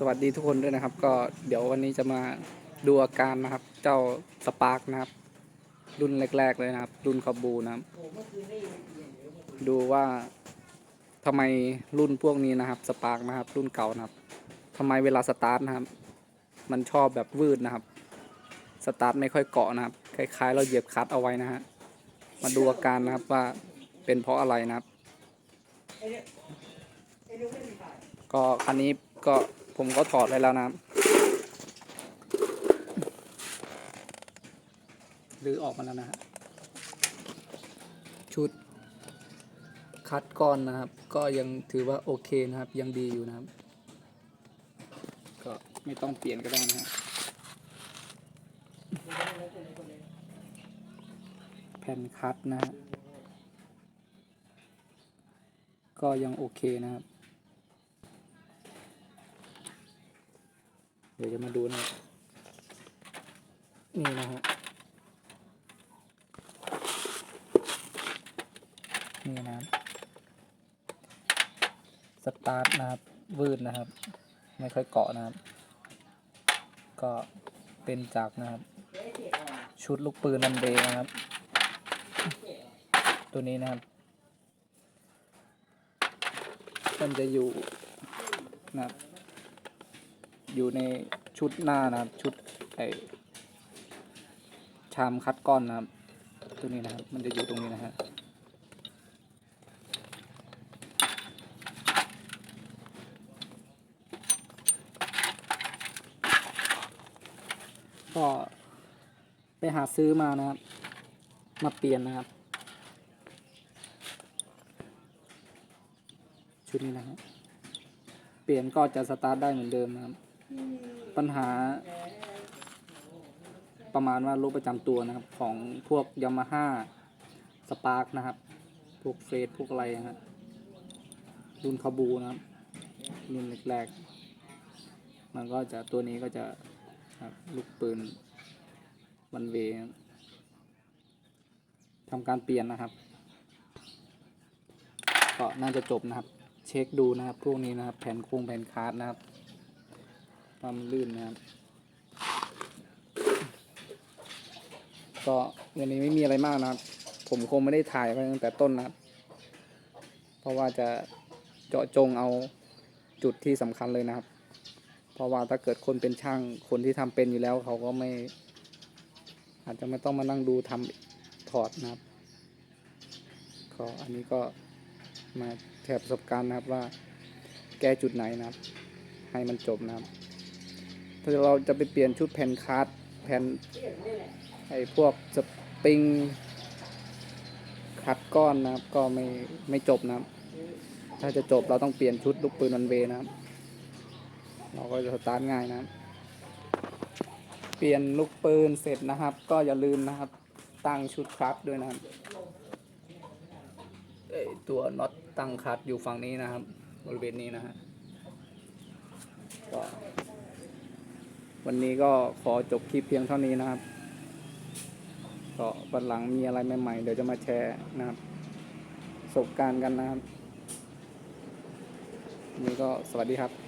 สวัสดีทุกคนด้วยนะครับ ก็เดี๋ยววันนี้จะมาดูอาการนะครับ เจ้าสปาร์กนะครับ รุ่นแรก ๆ เลยนะครับ รุ่นคาบูนะครับ ดูว่าทำไมรุ่นพวกนี้นะครับสปาร์กนะครับ รุ่นเก่านะครับทำไมเวลาสตาร์ทนะครับ มันชอบแบบวืดนะครับ สตาร์ทไม่ค่อยเกาะนะครับ คล้ายๆ เราเหยียบคัตเอาไว้นะฮะมาดูอาการนะครับว่าเป็นเพราะอะไรนะครับ ก็คันนี้ก็ ผมก็ถอดไปแล้วนะครับหรือออกมาแล้วนะฮะชุดคัดก้อนนะครับ ก็ยังถือว่าโอเคนะครับ ยังดีอยู่นะครับ ก็ไม่ต้องเปลี่ยนก็ได้นะฮะแผ่นคัดนะฮะก็ยังโอเคนะครับ เดี๋ยวจะมาดูนะนี่นะฮะนี่นะครับสตาร์ทนะครับวืดนะครับ ไม่ค่อยเกาะนะครับ ก็เป็นจากนะครับ ชุดลูกปืนนันเดนะครับ ตัวนี้นะครับ มันจะอยู่นะครับ อยู่ในชุดหน้านะครับ ชุดไอชามคัดก้อนนะครับ ตัวนี้นะครับ มันจะอยู่ตรงนี้นะฮะก็ไปหาซื้อมานะครับ มาเปลี่ยนนะครับ ชุดนี้นะครับเปลี่ยนก็จะสตาร์ทได้เหมือนเดิมนะครับ ปัญหา ประมาณว่าโรคประจำตัวนะครับ ของพวกยามาฮ่าสปาร์กนะครับ พวกเฟสพวกอะไรนะครับรุ่นคาบูนะครับรุ่นแรกๆมันก็จะตัวนี้ก็จะครับลูกปืนวันเวทำการเปลี่ยนนะครับ ก็น่าจะจบนะครับ เช็คดูนะครับ พวกนี้นะครับ แผ่นโครงแผ่นคาร์ดนะครับ ความลื่นนะครับ ก็วันนี้ไม่มีอะไรมากนะครับ ผมคงไม่ได้ถ่ายไว้ตั้งแต่ต้นนะครับ เพราะว่าจะเจาะจงเอาจุดที่สำคัญเลยนะครับ เพราะว่าถ้าเกิดคนเป็นช่างคนที่ทำเป็นอยู่แล้ว เขาก็ไม่ อาจจะไม่ต้องมานั่งดูทำถอดนะครับก็อันนี้ก็มาแชร์ประสบการณ์นะครับว่าแก้จุดไหนนะครับ ให้มันจบนะครับ เราจะไปเปลี่ยนชุดแผ่นคาร์ดแผ่นไอ้พวกสปริงคัดก้อนนะครับ ก็ไม่ไม่จบนะครับ ถ้าจะจบเราต้องเปลี่ยนชุดลูกปืนวันเวนะครับ เราก็จะสตาร์ทง่ายนะครับ เปลี่ยนลูกปืนเสร็จนะครับ ก็อย่าลืมนะครับ ตั้งชุดครับด้วยนะครับเอ้ตัวน็อตตั้งคัดอยู่ฝั่งนี้นะครับ บริเวณนี้นะฮะก็ วันนี้ก็ขอจบคลิปเพียงเท่านี้นะครับ ก็วันหลังมีอะไรใหม่ๆ เดี๋ยวจะมาแชร์นะครับประสบการณ์กันนะครับวันนี้ก็สวัสดีครับ